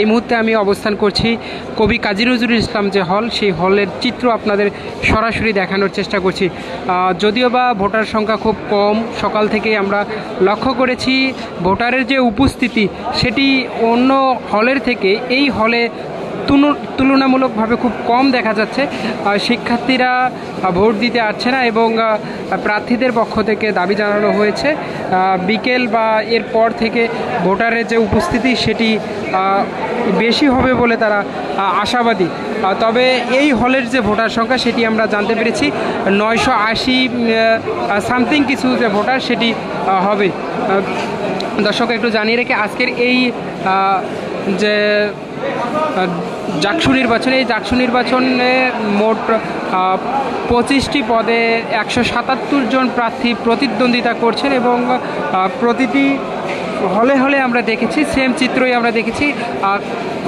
এই মুহূর্তে আমি অবস্থান করছি কবি কাজী নজরুল ইসলাম যে হল, সেই হলের চিত্র আপনাদের সরাসরি দেখানোর চেষ্টা করছি। যদিও বা ভোটার সংখ্যা খুব কম, সকাল থেকেই আমরা লক্ষ্য করেছি, ভোটারের যে উপস্থিতি, সেটি অন্য হলের থেকে এই হলে তুলনামূলকভাবে খুব কম দেখা যাচ্ছে। শিক্ষার্থীরা ভোট দিতে আসছে না এবং প্রার্থীদের পক্ষ থেকে দাবি জানানো হয়েছে। বিকেল বা এর পর থেকে ভোটারের যে উপস্থিতি সেটি বেশি হবে বলে তারা আশাবাদী। তবে এই হলের যে ভোটার সংখ্যা সেটি আমরা জানতে পেরেছি। নয়শো আশি সামথিং কিছু যে ভোটার সেটি হবে। দর্শক, একটু জানিয়ে রেখে আজকের এই যে জাকসু নির্বাচনে, এই জাকসু নির্বাচনে মোট পঁচিশটি পদে একশো সাতাত্তর জন প্রার্থী প্রতিদ্বন্দ্বিতা করছেন এবং প্রতিটি হলে হলে আমরা দেখেছি সেম চিত্রই আমরা দেখেছি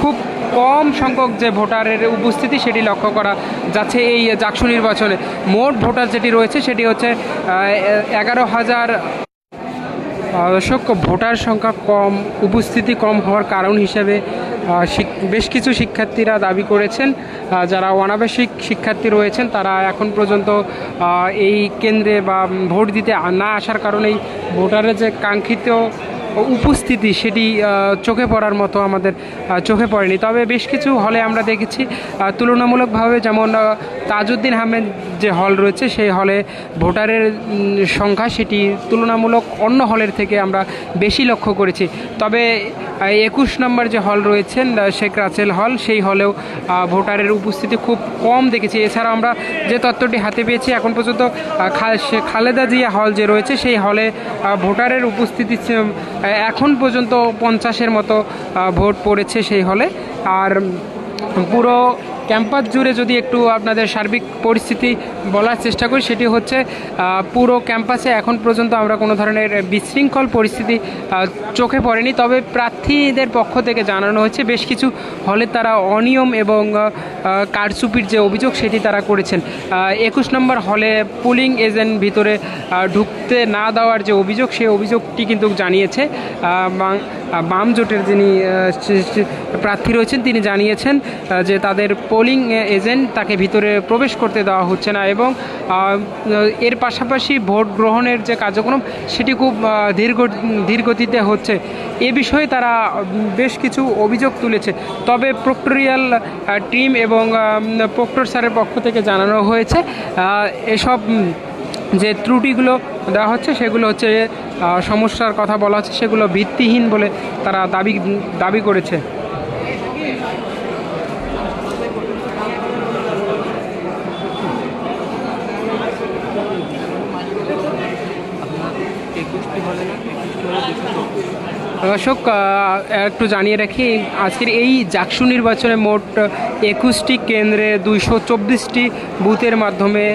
খুব কম সংখ্যক যে ভোটারের উপস্থিতি সেটি লক্ষ্য করা যাচ্ছে এই জাকসু নির্বাচনে। মোট ভোটার যেটি রয়েছে সেটি হচ্ছে এগারো হাজার ভোটার সংখ্যা কম, উপস্থিতি কম হওয়ার কারণ হিসেবে বেশ কিছু শিক্ষার্থীরা দাবি করেছেন যারা অনাবাসিক শিক্ষার্থী রয়েছেন, তারা এখন পর্যন্ত এই কেন্দ্রে বা ভোট দিতে না আসার কারণেই ভোটারের যে কাঙ্ক্ষিত উপস্থিতি সেটি চোখে পড়ার মতো আমাদের চোখে পড়েনি। তবে বেশ কিছু হলে আমরা দেখেছি তুলনামূলকভাবে যেমন তাজউদ্দিন আহমেদ যে হল রয়েছে, সেই হলে ভোটারের সংখ্যা সেটি তুলনামূলক অন্য হলের থেকে আমরা বেশি লক্ষ্য করেছি। তবে একুশ নম্বর যে হল রয়েছেন শেখ রাসেল হল, সেই হলেও ভোটারের উপস্থিতি খুব কম দেখেছি। এছাড়া আমরা যে তথ্যটি হাতে পেয়েছি, এখন পর্যন্ত খালেদা জিয়া হল যে রয়েছে, সেই হলে ভোটারের উপস্থিতি এখন পর্যন্ত পঞ্চাশের মতো ভোট পড়েছে সেই হলে। আর পুরো ক্যাম্পাস জুড়ে যদি একটু আপনাদের সার্বিক পরিস্থিতি বলার চেষ্টা করি, সেটি হচ্ছে পুরো ক্যাম্পাসে এখন পর্যন্ত আমরা কোনো ধরনের বিশৃঙ্খল পরিস্থিতি চোখে পড়েনি। তবে প্রার্থীদের পক্ষ থেকে জানানো হয়েছে, বেশ কিছু হলে তারা অনিয়ম এবং কারচুপির যে অভিযোগ, সেটি তারা করেছেন। একুশ নম্বর হলে পুলিং এজেন্ট ভিতরে ঢুকতে না দেওয়ার যে অভিযোগ, সেই অভিযোগটি কিন্তু জানিয়েছে বাম জোটের যিনি প্রার্থী রয়েছেন, তিনি জানিয়েছেন যে তাদের পোলিং এজেন্ট তাকে ভিতরে প্রবেশ করতে দেওয়া হচ্ছে না এবং এর পাশাপাশি ভোট গ্রহণের যে কার্যক্রম সেটি খুব আহ, ধীর গতি- হচ্ছে। এ বিষয়ে তারা বেশ কিছু অভিযোগ তুলেছে। তবে প্রক্টোরিয়াল টিম এবং প্রক্টর স্যারের পক্ষ থেকে জানানো হয়েছে এসব যে ত্রুটিগুলো দেওয়া হচ্ছে সেগুলো হচ্ছে সমস্যার কথা বলা হচ্ছে সেগুলো ভিত্তিহীন বলে তারা দাবি দাবি করেছে। দর্শক একটু জানিয়ে রাখি, আজকের এই জাকসু নির্বাচনে মোট একুশটি কেন্দ্রে দুইশো চব্বিশটি বুথের মাধ্যমে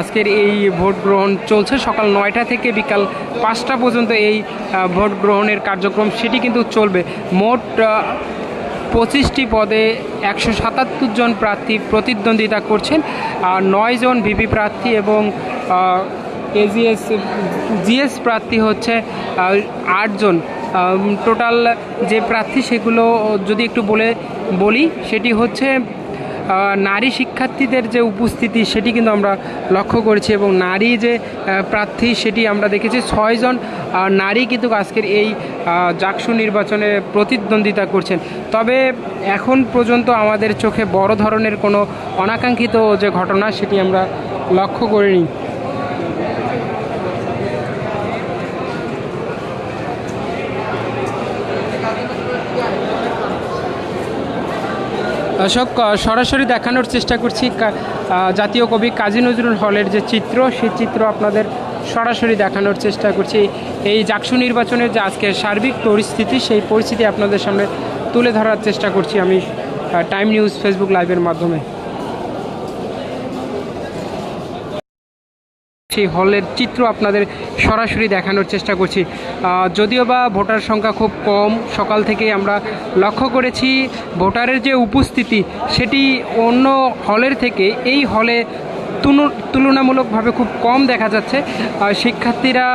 আজকের এই ভোট গ্রহণ চলছে। সকাল নয়টা থেকে বিকাল পাঁচটা পর্যন্ত এই ভোট গ্রহণের কার্যক্রম, সেটি কিন্তু চলবে। মোট পঁচিশটি পদে একশো সাতাত্তর জন প্রার্থী প্রতিদ্বন্দ্বিতা করছেন, আর নয় জন ভিপি প্রার্থী এবং এজিএস, জিএস প্রার্থী হচ্ছে আটজন টোটাল যে প্রার্থী সেগুলো যদি একটু বলে বলি, সেটি হচ্ছে নারী শিক্ষার্থীদের যে উপস্থিতি সেটি কিন্তু আমরা লক্ষ্য করেছি এবং নারী যে প্রার্থী সেটি আমরা দেখেছি। ছয়জন নারী কিন্তু আজকের এই জাকসু নির্বাচনে প্রতিদ্বন্দ্বিতা করছেন। তবে এখন পর্যন্ত আমাদের চোখে বড় ধরনের কোনো অনাকাঙ্ক্ষিত যে ঘটনা সেটি আমরা লক্ষ্য করিনি। দর্শক সরাসরি দেখানোর চেষ্টা করছি জাতীয় কবি কাজী নজরুল হলের যে চিত্র, সেই চিত্র আপনাদের সরাসরি দেখানোর চেষ্টা করছি। এই জাকসু নির্বাচনের যে আজকের সার্বিক পরিস্থিতি, সেই পরিস্থিতি আপনাদের সামনে তুলে ধরার চেষ্টা করছি আমি টাইম নিউজ ফেসবুক লাইভের মাধ্যমে। সেই হলের চিত্র আপনাদের সরাসরি দেখানোর চেষ্টা করছি। যদিও বা ভোটার সংখ্যা খুব কম, সকাল থেকে আমরা লক্ষ্য করেছি, ভোটারের যে উপস্থিতি, সেটি অন্য হলের থেকে এই হলে তুলনামূলকভাবে খুব কম দেখা যাচ্ছে। শিক্ষার্থীরা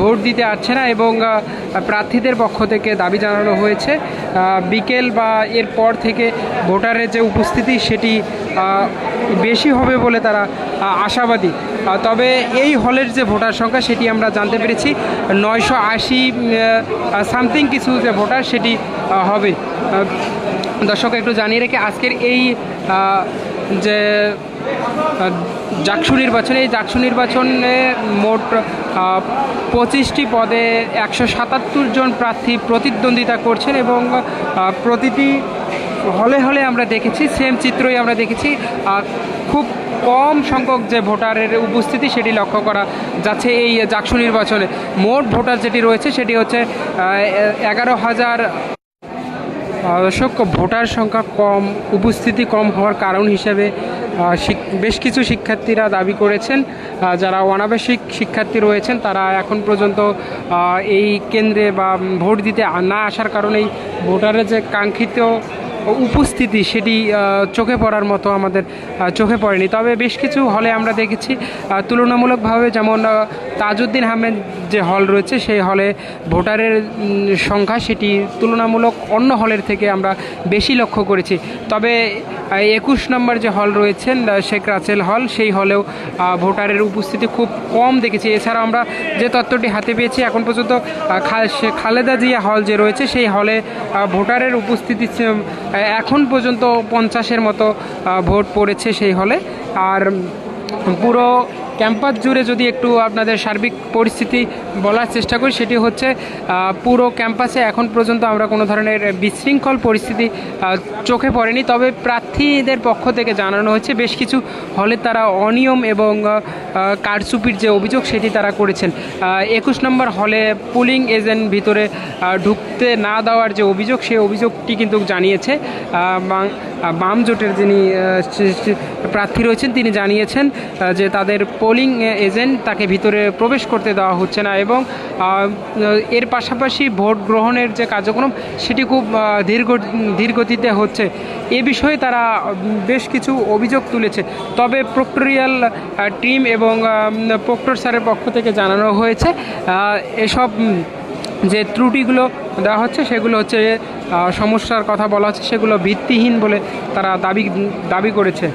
ভোট দিতে আসছে না এবং প্রার্থীদের পক্ষ থেকে দাবি জানানো হয়েছে। বিকেল বা এর পর থেকে ভোটারের যে উপস্থিতি সেটি বেশি হবে বলে তারা আশাবাদী। তবে এই হলের যে ভোটার সংখ্যা সেটি আমরা জানতে পেরেছি। নয়শো আশি সামথিং কিছু যে ভোটার সেটি হবে। দর্শক, একটু জানিয়ে রেখে আজকের এই যে জাকসু নির্বাচনে, এই জাকসু নির্বাচনে মোট পঁচিশটি পদে একশো সাতাত্তর জন প্রার্থী প্রতিদ্বন্দ্বিতা করছেন এবং প্রতিটি হলে হলে আমরা দেখেছি সেম চিত্রই আমরা দেখেছি খুব কম সংখ্যক যে ভোটারের উপস্থিতি সেটি লক্ষ্য করা যাচ্ছে এই জাকসু নির্বাচনে। মোট ভোটার যেটি রয়েছে সেটি হচ্ছে এগারো হাজার ভোটার সংখ্যা কম, উপস্থিতি কম হওয়ার কারণ হিসেবে বেশ কিছু শিক্ষার্থীরা দাবি করেছেন যারা অনাবাসিক শিক্ষার্থী রয়েছেন, তারা এখন পর্যন্ত এই কেন্দ্রে বা ভোট দিতে না আসার কারণেই ভোটারের যে কাঙ্ক্ষিত উপস্থিতি সেটি চোখে পড়ার মতো আমাদের চোখে পড়েনি। তবে বেশ কিছু হলে আমরা দেখেছি তুলনামূলকভাবে যেমন তাজউদ্দিন আহমেদ যে হল রয়েছে, সেই হলে ভোটারের সংখ্যা সেটি তুলনামূলক অন্য হলের থেকে আমরা বেশি লক্ষ্য করেছি। তবে একুশ নম্বর যে হল রয়েছেন শেখ রাসেল হল, সেই হলেও ভোটারের উপস্থিতি খুব কম দেখেছি। এছাড়া আমরা যে তথ্যটি হাতে পেয়েছি, এখন পর্যন্ত খালেদা জিয়া হল যে রয়েছে, সেই হলে ভোটারের উপস্থিতি এখন পর্যন্ত পঞ্চাশের মতো ভোট পড়েছে সেই হলে। আর পুরো ক্যাম্পাস জুড়ে যদি একটু আপনাদের সার্বিক পরিস্থিতি বলার চেষ্টা করি, সেটি হচ্ছে পুরো ক্যাম্পাসে এখন পর্যন্ত আমরা কোনো ধরনের বিশৃঙ্খল পরিস্থিতি চোখে পড়েনি। তবে প্রার্থীদের পক্ষ থেকে জানানো হয়েছে, বেশ কিছু হলে তারা অনিয়ম এবং কারচুপির যে অভিযোগ, সেটি তারা করেছেন। একুশ নম্বর হলে পুলিং এজেন্ট ভিতরে ঢুকতে না দেওয়ার যে অভিযোগ সেই অভিযোগটি কিন্তু জানিয়েছে। বাম জোটের যিনি প্রার্থী রয়েছেন তিনি জানিয়েছেন যে তাদের পোলিং এজেন্ট তাকে ভিতরে প্রবেশ করতে দেওয়া হচ্ছে না এবং এর পাশাপাশি ভোট গ্রহণের যে কার্যক্রম সেটি খুব আহ, ধীর গতি- হচ্ছে। এ বিষয়ে তারা বেশ কিছু অভিযোগ তুলেছে। তবে প্রক্টোরিয়াল টিম এবং প্রক্টর স্যারের পক্ষ থেকে জানানো হয়েছে এসব যে ত্রুটিগুলো দেওয়া হচ্ছে, সেগুলো হচ্ছে সমস্যার কথা বলা হচ্ছে, সেগুলো ভিত্তিহীন বলে তারা দাবি দাবি করেছে।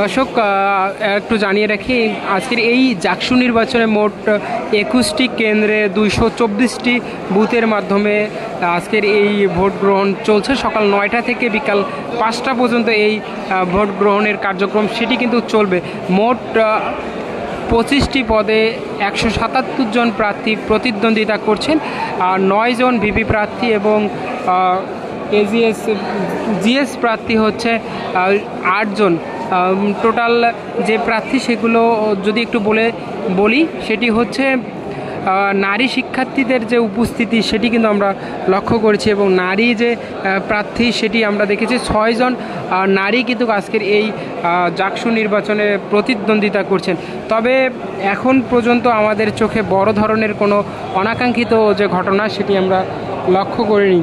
দর্শক একটু জানিয়ে রাখি, আজকের এই জাকসু নির্বাচনে মোট একুশটি কেন্দ্রে দুইশো চব্বিশটি বুথের মাধ্যমে আজকের এই ভোট গ্রহণ চলছে। সকাল নয়টা থেকে বিকাল পাঁচটা পর্যন্ত এই ভোট গ্রহণের কার্যক্রম, সেটি কিন্তু চলবে। মোট পঁচিশটি পদে একশো সাতাত্তর জন প্রার্থী প্রতিদ্বন্দ্বিতা করছেন, আর নয় জন প্রার্থী এবং এজিএস, জিএস প্রার্থী হচ্ছে আটজন টোটাল যে প্রার্থী সেগুলো যদি একটু বলে বলি, সেটি হচ্ছে নারী শিক্ষার্থীদের যে উপস্থিতি সেটি কিন্তু আমরা লক্ষ্য করেছি এবং নারী যে প্রার্থী সেটি আমরা দেখেছি। ছয়জন নারী কিন্তু আজকের এই জাকসু নির্বাচনে প্রতিদ্বন্দ্বিতা করছেন। তবে এখন পর্যন্ত আমাদের চোখে বড় ধরনের কোনো অনাকাঙ্ক্ষিত যে ঘটনা সেটি আমরা লক্ষ্য করিনি।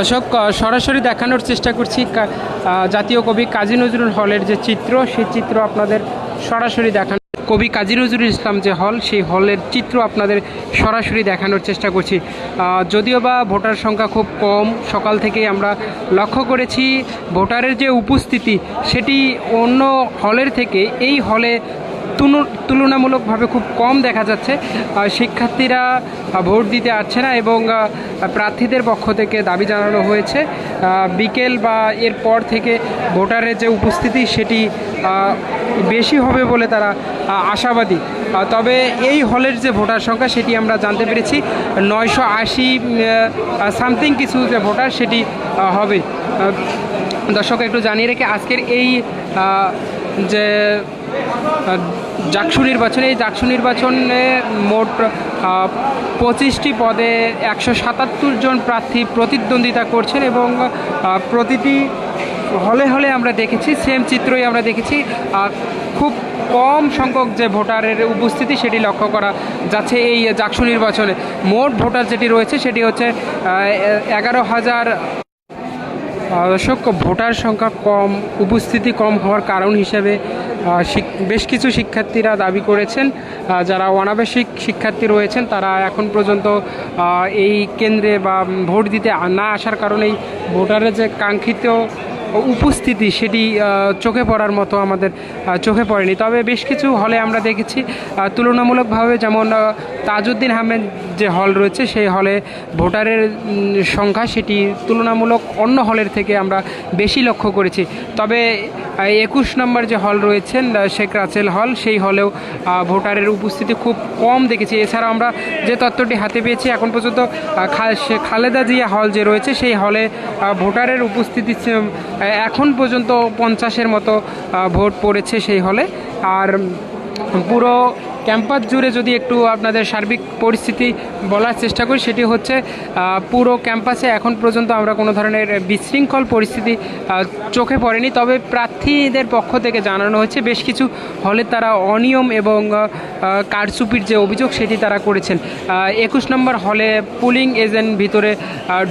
দর্শক সরাসরি দেখানোর চেষ্টা করছি জাতীয় কবি কাজী নজরুল হলের যে চিত্র, সেই চিত্র আপনাদের সরাসরি দেখানো। কবি কাজী নজরুল ইসলাম যে হল, সেই হলের চিত্র আপনাদের সরাসরি দেখানোর চেষ্টা করছি। যদিও বা ভোটার সংখ্যা খুব কম, সকাল থেকেই আমরা লক্ষ্য করেছি, ভোটারের যে উপস্থিতি, সেটি অন্য হলের থেকে এই হলে তুলনামূলকভাবে খুব কম দেখা যাচ্ছে। শিক্ষার্থীরা ভোট দিতে আসছে না এবং প্রার্থীদের পক্ষ থেকে দাবি জানানো হয়েছে। বিকেল বা এর পর থেকে ভোটারের যে উপস্থিতি সেটি বেশি হবে বলে তারা আশাবাদী। তবে এই হলের যে ভোটার সংখ্যা সেটি আমরা জানতে পেরেছি। নয়শো আশি সামথিং কিছু যে ভোটার সেটি হবে। দর্শক, একটু জানিয়ে রেখে আজকের এই যে জাকসু নির্বাচনে, এই জাকসু নির্বাচনে মোট পঁচিশটি পদে একশো সাতাত্তর জন প্রার্থী প্রতিদ্বন্দ্বিতা করছেন এবং প্রতিটি হলে হলে আমরা দেখেছি সেম চিত্রই আমরা দেখেছি খুব কম সংখ্যক যে ভোটারের উপস্থিতি সেটি লক্ষ্য করা যাচ্ছে এই জাকসু নির্বাচনে। মোট ভোটার যেটি রয়েছে সেটি হচ্ছে এগারো হাজার ভোটার সংখ্যা কম, উপস্থিতি কম হওয়ার কারণ হিসেবে বেশ কিছু শিক্ষার্থীরা দাবি করেছেন যারা অনাবাসিক শিক্ষার্থী রয়েছেন, তারা এখন পর্যন্ত এই কেন্দ্রে বা ভোট দিতে না আসার কারণেই ভোটারের যে কাঙ্ক্ষিত উপস্থিতি সেটি চোখে পড়ার মতো আমাদের চোখে পড়েনি। তবে বেশ কিছু হলে আমরা দেখেছি তুলনামূলকভাবে যেমন তাজউদ্দিন আহমেদ যে হল রয়েছে, সেই হলে ভোটারের সংখ্যা সেটি তুলনামূলক অন্য হলের থেকে আমরা বেশি লক্ষ্য করেছি। তবে একুশ নম্বর যে হল রয়েছেন শেখ রাসেল হল, সেই হলেও ভোটারের উপস্থিতি খুব কম দেখেছি। এছাড়া আমরা যে তথ্যটি হাতে পেয়েছি, এখন পর্যন্ত খালেদা জিয়া হল যে রয়েছে, সেই হলে ভোটারের উপস্থিতি এখন পর্যন্ত পঞ্চাশের মতো ভোট পড়েছে সেই হলে। আর পুরো ক্যাম্পাস জুড়ে যদি একটু আপনাদের সার্বিক পরিস্থিতি বলার চেষ্টা করি, সেটি হচ্ছে পুরো ক্যাম্পাসে এখন পর্যন্ত আমরা কোনো ধরনের বিশৃঙ্খল পরিস্থিতি চোখে পড়েনি। তবে প্রার্থীদের পক্ষ থেকে জানানো হয়েছে বেশ কিছু হলে তারা অনিয়ম এবং কারচুপির যে অভিযোগ, সেটি তারা করেছেন। একুশ নম্বর হলে পুলিং এজেন্ট ভিতরে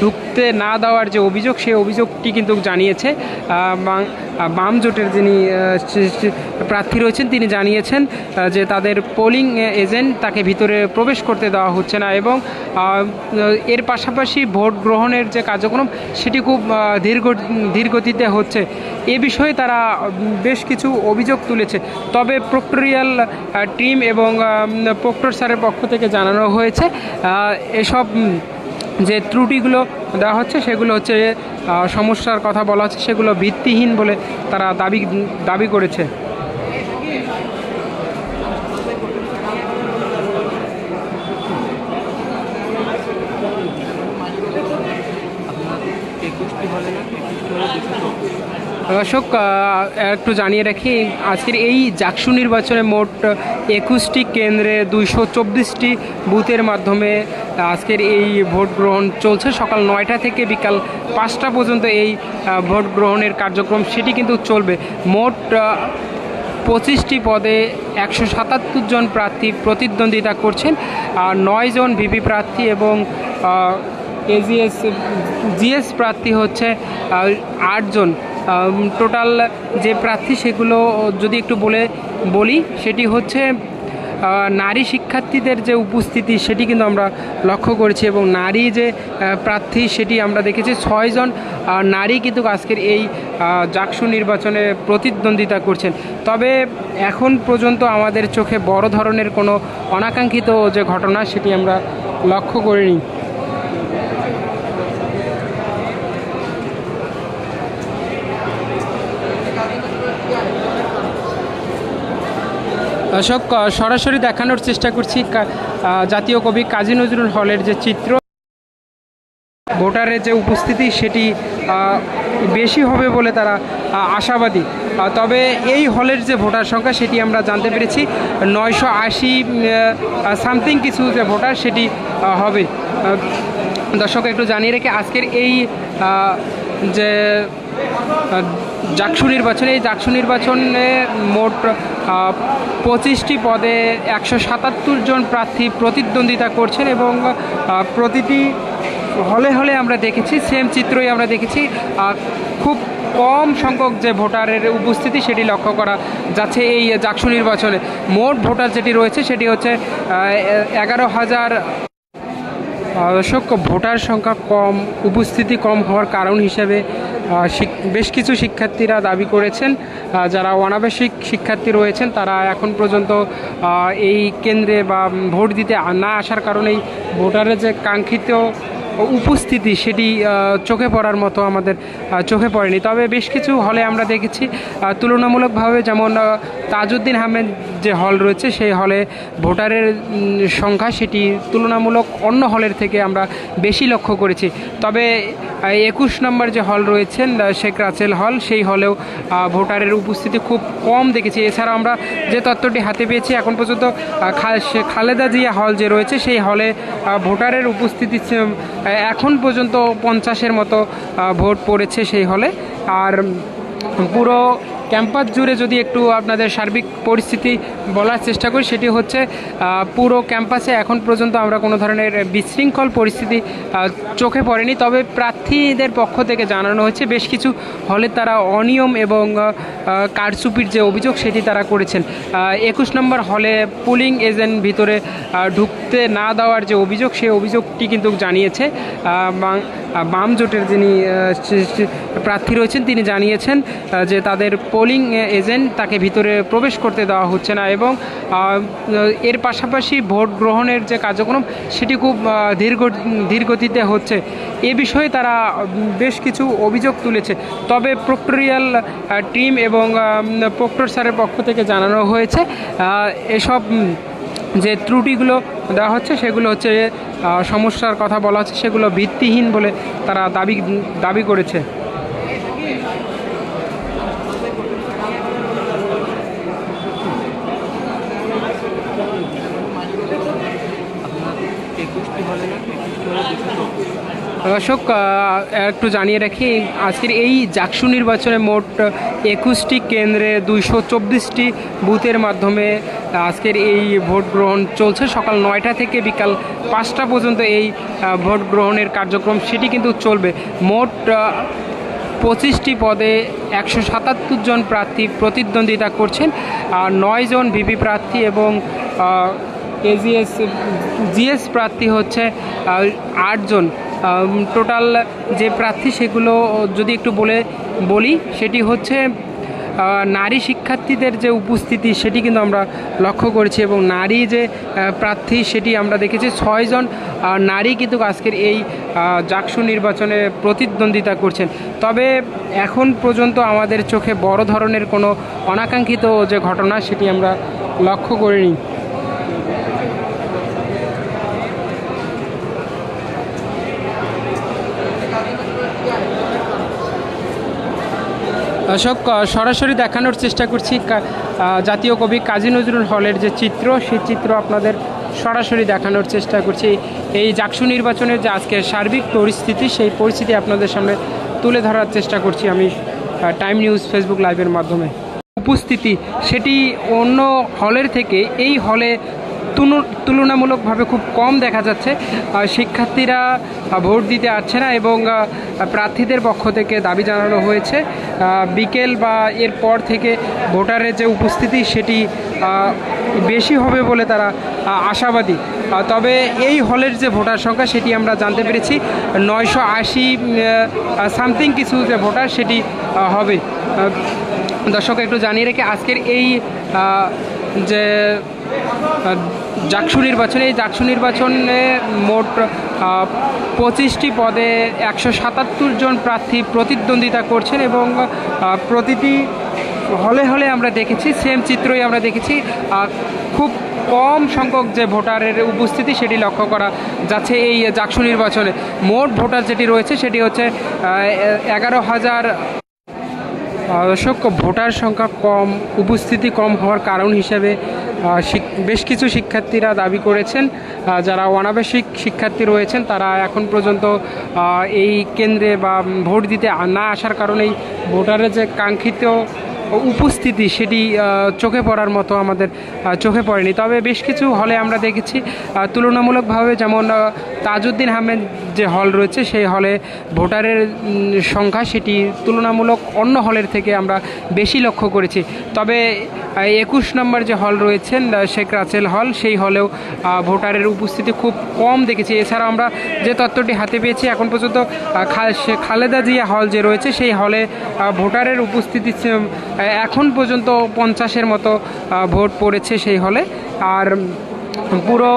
ঢুকতে না দেওয়ার যে অভিযোগ, সেই অভিযোগটি কিন্তু জানিয়েছে বাম জোটের যিনি প্রার্থী রয়েছেন, তিনি জানিয়েছেন যে তাদের পোলিং এজেন্ট তাকে ভিতরে প্রবেশ করতে দেওয়া হচ্ছে না এবং এর পাশাপাশি ভোট গ্রহণের যে কার্যক্রম, সেটি খুব ধীর গতি- ধীর গতিতে হচ্ছে। এ বিষয়ে তারা বেশ কিছু অভিযোগ তুলেছে। তবে প্রক্টোরিয়াল টিম এবং প্রক্টর স্যারের পক্ষ থেকে জানানো হয়েছে এসব যে ত্রুটিগুলো দেওয়া হচ্ছে, সেগুলো হচ্ছে সমস্যার কথা বলা হচ্ছে, সেগুলো ভিত্তিহীন বলে তারা দাবি দাবি করেছে। দর্শক একটু জানিয়ে রাখি, আজকের এই জাকসু নির্বাচনে মোট একুশটি কেন্দ্রে দুইশো চব্বিশটি বুথের মাধ্যমে আজকের এই ভোট গ্রহণ চলছে। সকাল নয়টা থেকে বিকাল পাঁচটা পর্যন্ত এই ভোট গ্রহণের কার্যক্রম, সেটি কিন্তু চলবে। মোট পঁচিশটি পদে একশো সাতাত্তর জন প্রার্থী প্রতিদ্বন্দ্বিতা করছেন, আর নয় জন ভিপি প্রার্থী এবং এজিএস জিএস প্রার্থী হচ্ছে আটজন। টোটাল যে প্রার্থী সেগুলো যদি একটু বলে, বলি, সেটি হচ্ছে নারী শিক্ষার্থীদের যে উপস্থিতি সেটি কিন্তু আমরা লক্ষ্য করেছি এবং নারী যে প্রার্থী সেটি আমরা দেখেছি। ছয়জন নারী কিন্তু আজকের এই জাকসু নির্বাচনে প্রতিদ্বন্দ্বিতা করছেন। তবে এখন পর্যন্ত আমাদের চোখে বড় ধরনের কোনো অনাকাঙ্ক্ষিত যে ঘটনা সেটি আমরা লক্ষ্য করিনি। দর্শক সরাসরি দেখানোর চেষ্টা করছি। জাতীয় কবি কাজী নজরুল হলের যে চিত্র, ভোটারের যে উপস্থিতি, সেটি বেশি হবে বলে তারা আশাবাদী। তবে এই হলের যে ভোটার সংখ্যা, সেটি আমরা জানতে পেরেছি। নয়শো আশি সামথিং কিছু যে ভোটার, সেটি হবে। দর্শক, একটু জানিয়ে রেখে আজকের এই যে জাকসু নির্বাচনে, এই জাকসু নির্বাচনে মোট পঁচিশটি পদে একশো সাতাত্তর জন প্রার্থী প্রতিদ্বন্দ্বিতা করছেন এবং প্রতিটি হলে হলে আমরা দেখেছি সেম চিত্রই আমরা দেখেছি খুব কম সংখ্যক যে ভোটারের উপস্থিতি সেটি লক্ষ্য করা যাচ্ছে এই জাকসু নির্বাচনে। মোট ভোটার যেটি রয়েছে সেটি হচ্ছে এগারো হাজার ভোটার সংখ্যা কম, উপস্থিতি কম হওয়ার কারণ হিসেবে বেশ কিছু শিক্ষার্থীরা দাবি করেছেন যারা অনাবাসিক শিক্ষার্থী রয়েছেন, তারা এখন পর্যন্ত এই কেন্দ্রে বা ভোট দিতে না আসার কারণেই ভোটারের যে কাঙ্ক্ষিত উপস্থিতি সেটি চোখে পড়ার মতো আমাদের চোখে পড়েনি। তবে বেশ কিছু হলে আমরা দেখেছি তুলনামূলকভাবে যেমন তাজউদ্দিন আহমেদ যে হল রয়েছে, সেই হলে ভোটারের সংখ্যা সেটি তুলনামূলক অন্য হলের থেকে আমরা বেশি লক্ষ্য করেছি। তবে একুশ নম্বর যে হল রয়েছেন শেখ রাসেল হল, সেই হলেও ভোটারের উপস্থিতি খুব কম দেখেছি। এছাড়া আমরা যে তথ্যটি হাতে পেয়েছি, এখন পর্যন্ত খালেদা জিয়া হল যে রয়েছে, সেই হলে ভোটারের উপস্থিতি এখন পর্যন্ত পঞ্চাশের মতো ভোট পড়েছে সেই হলে। আর পুরো ক্যাম্পাস জুড়ে যদি একটু আপনাদের সার্বিক পরিস্থিতি বলার চেষ্টা করি, সেটি হচ্ছে পুরো ক্যাম্পাসে এখন পর্যন্ত আমরা কোনো ধরনের বিশৃঙ্খল পরিস্থিতি চোখে পড়েনি। তবে প্রার্থীদের পক্ষ থেকে জানানো হয়েছে, বেশ কিছু হলে তারা অনিয়ম এবং কারচুপির যে অভিযোগ, সেটি তারা করেছেন। একুশ নম্বর হলে পুলিং এজেন্ট ভিতরে ঢুকতে না দেওয়ার যে অভিযোগ সেই অভিযোগটি কিন্তু জানিয়েছে। বাম জোটের যিনি প্রার্থী রয়েছেন, তিনি জানিয়েছেন যে তাদের পোলিং এজেন্ট তাকে ভিতরে প্রবেশ করতে দেওয়া হচ্ছে না এবং এর পাশাপাশি ভোট গ্রহণের যে কার্যক্রম সেটি খুব ধীরগ ধীরগতিতে হচ্ছে। এ বিষয়ে তারা বেশ কিছু অভিযোগ তুলেছে। তবে প্রক্টোরিয়াল টিম এবং প্রক্টর স্যারের পক্ষ থেকে জানানো হয়েছে এসব যে ত্রুটিগুলো দেওয়া হচ্ছে সেগুলো হচ্ছে সমস্যার কথা বলা হচ্ছে, সেগুলো ভিত্তিহীন বলে তারা দাবি দাবি করেছে। দর্শক একটু জানিয়ে রাখি, আজকের এই জাকসু নির্বাচনে মোট একুশটি কেন্দ্রে দুইশো চব্বিশটি বুথের মাধ্যমে আজকের এই ভোট গ্রহণ চলছে। সকাল নয়টা থেকে বিকাল পাঁচটা পর্যন্ত এই ভোট গ্রহণের কার্যক্রম, সেটি কিন্তু চলবে। মোট পঁচিশটি পদে একশো সাতাত্তর জন প্রার্থী প্রতিদ্বন্দ্বিতা করছেন, আর নয় জন ভিপি প্রার্থী এবং এজিএস, জিএস প্রার্থী হচ্ছে আটজন টোটাল যে প্রার্থী সেগুলো যদি একটু বলে বলি, সেটি হচ্ছে নারী শিক্ষার্থীদের যে উপস্থিতি সেটি কিন্তু আমরা লক্ষ্য করেছি এবং নারী যে প্রার্থী সেটি আমরা দেখেছি। ছয়জন নারী কিন্তু আজকের এই জাকসু নির্বাচনে প্রতিদ্বন্দ্বিতা করছেন। তবে এখন পর্যন্ত আমাদের চোখে বড় ধরনের কোনো অনাকাঙ্ক্ষিত যে ঘটনা সেটি আমরা লক্ষ্য করিনি। আহ, সরাসরি দেখানোর চেষ্টা করছি জাতীয় কবি কাজী নজরুল হলের যে চিত্র সেই চিত্র আপনাদের সরাসরি দেখানোর চেষ্টা করছি। এই জাকসু নির্বাচনের যে আজকের সার্বিক পরিস্থিতি সেই পরিস্থিতি আপনাদের সামনে তুলে ধরার চেষ্টা করছি আমি টাইম নিউজ ফেসবুক লাইভের মাধ্যমে। উপস্থিতি সেটি অন্য হলের থেকে এই হলে তুলনামূলকভাবে খুব কম দেখা যাচ্ছে। শিক্ষার্থীরা ভোট দিতে আসছে না এবং প্রার্থীদের পক্ষ থেকে দাবি জানানো হয়েছে। বিকেল বা এর পর থেকে ভোটারের যে উপস্থিতি সেটি বেশি হবে বলে তারা আশাবাদী। তবে এই হলের যে ভোটার সংখ্যা সেটি আমরা জানতে পেরেছি। নয়শো আশি সামথিং কিছু যে ভোটার সেটি হবে। দর্শক একটু জানিয়ে রেখে আজকের এই যে জাকসু নির্বাচনে, এই জাকসু নির্বাচনে মোট পঁচিশটি পদে একশো সাতাত্তর জন প্রার্থী প্রতিদ্বন্দ্বিতা করছেন এবং প্রতিটি হলে হলে আমরা দেখেছি সেম চিত্রই আমরা দেখেছি খুব কম সংখ্যক যে ভোটারের উপস্থিতি সেটি লক্ষ্য করা যাচ্ছে এই জাকসু নির্বাচনে। মোট ভোটার যেটি রয়েছে সেটি হচ্ছে এগারো হাজার ভোটার সংখ্যা কম, উপস্থিতি কম হওয়ার কারণ হিসেবে বেশ কিছু শিক্ষার্থীরা দাবি করেছেন যারা অনাবাসিক শিক্ষার্থী রয়েছেন, তারা এখন পর্যন্ত এই কেন্দ্রে বা ভোট দিতে না আসার কারণেই ভোটারের যে কাঙ্ক্ষিত উপস্থিতি সেটি চোখে পড়ার মতো আমাদের চোখে পড়েনি। তবে বেশ কিছু হলে আমরা দেখেছি তুলনামূলকভাবে যেমন তাজউদ্দিন আহমেদ যে হল রয়েছে, সেই হলে ভোটারের সংখ্যা সেটি তুলনামূলক অন্য হলের থেকে আমরা বেশি লক্ষ্য করেছি। তবে একুশ নম্বর যে হল রয়েছেন শেখ রাসেল হল সেই হলেও ভোটারের উপস্থিতি খুব কম দেখেছি। এছাড়া আমরা যে তথ্যটি হাতে পেয়েছি, এখন পর্যন্ত খালেদা জিয়া হল যে রয়েছে, সেই হলে ভোটারের উপস্থিতি এখন পর্যন্ত পঞ্চাশের মতো ভোট পড়েছে সেই হলে। আর পুরো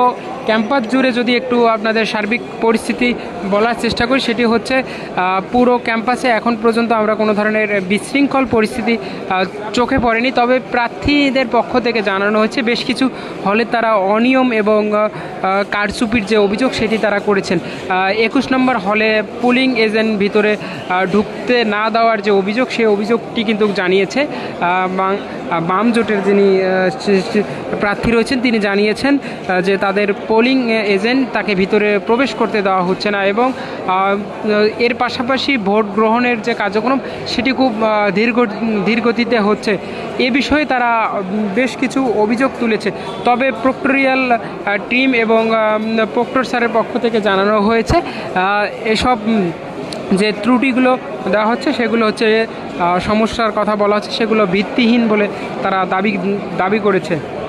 ক্যাম্পাস জুড়ে যদি একটু আপনাদের সার্বিক পরিস্থিতি বলার চেষ্টা করি, সেটি হচ্ছে পুরো ক্যাম্পাসে এখন পর্যন্ত আমরা কোনো ধরনের বিশৃঙ্খল পরিস্থিতি চোখে পড়েনি। তবে প্রার্থীদের পক্ষ থেকে জানানো হচ্ছে বেশ কিছু হলে তারা অনিয়ম এবং কারচুপির যে অভিযোগ, সেটি তারা করেছেন। একুশ নম্বর হলে পুলিং এজেন্ট ভিতরে ঢুকতে না দেওয়ার যে অভিযোগ, সেই অভিযোগটি কিন্তু জানিয়েছে বাম জোটের যিনি প্রার্থী রয়েছেন, তিনি জানিয়েছেন যে তাদের পোলিং এজেন্ট তাকে ভিতরে প্রবেশ করতে দেওয়া হচ্ছে না এবং এর পাশাপাশি ভোট গ্রহণের যে কার্যক্রম সেটি খুব আহ, ধীর গতি- হচ্ছে। এ বিষয়ে তারা বেশ কিছু অভিযোগ তুলেছে। তবে প্রক্টোরিয়াল টিম এবং প্রক্টর স্যারের পক্ষ থেকে জানানো হয়েছে এসব যে ত্রুটিগুলো দেওয়া হচ্ছে সেগুলো হচ্ছে সমস্যার কথা বলা হচ্ছে সেগুলো ভিত্তিহীন বলে তারা দাবি দাবি করেছে।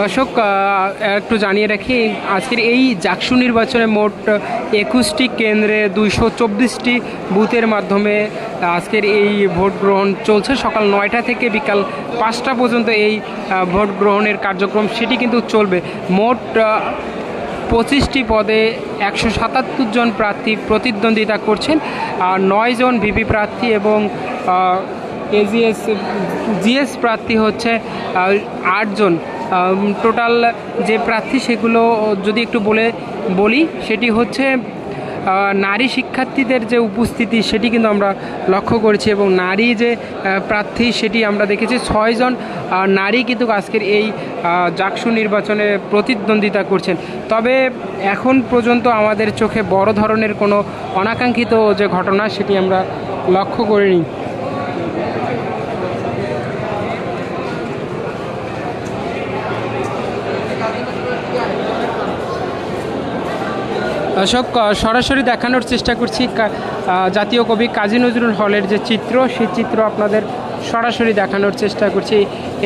দর্শক একটু জানিয়ে রাখি, আজকের এই জাকসু নির্বাচনে মোট একুশটি কেন্দ্রে দুইশো চব্বিশটি বুথের মাধ্যমে আজকের এই ভোট গ্রহণ চলছে। সকাল নয়টা থেকে বিকাল পাঁচটা পর্যন্ত এই ভোট গ্রহণের কার্যক্রম, সেটি কিন্তু চলবে। মোট পঁচিশটি পদে একশো সাতাত্তর জন প্রার্থী প্রতিদ্বন্দ্বিতা করছেন আর নয় জন ভিপি প্রার্থী এবং এজিএস, জিএস প্রার্থী হচ্ছে আটজন টোটাল যে প্রার্থী সেগুলো যদি একটু বলে, বলি, সেটি হচ্ছে নারী শিক্ষার্থীদের যে উপস্থিতি সেটি কিন্তু আমরা লক্ষ্য করেছি এবং নারী যে প্রার্থী সেটি আমরা দেখেছি। ছয়জন নারী কিন্তু আজকের এই জাকসু নির্বাচনে প্রতিদ্বন্দ্বিতা করছেন। তবে এখন পর্যন্ত আমাদের চোখে বড় ধরনের কোনো অনাকাঙ্ক্ষিত যে ঘটনা সেটি আমরা লক্ষ্য করিনি। দর্শক সরাসরি দেখানোর চেষ্টা করছি জাতীয় কবি কাজী নজরুল হলের যে চিত্র, সেই চিত্র আপনাদের সরাসরি দেখানোর চেষ্টা করছি।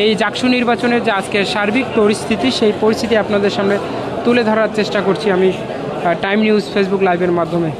এই জাকসু নির্বাচনের যে আজকের সার্বিক পরিস্থিতি, সেই পরিস্থিতি আপনাদের সামনে তুলে ধরার চেষ্টা করছি আমি টাইম নিউজ ফেসবুক লাইভের মাধ্যমে।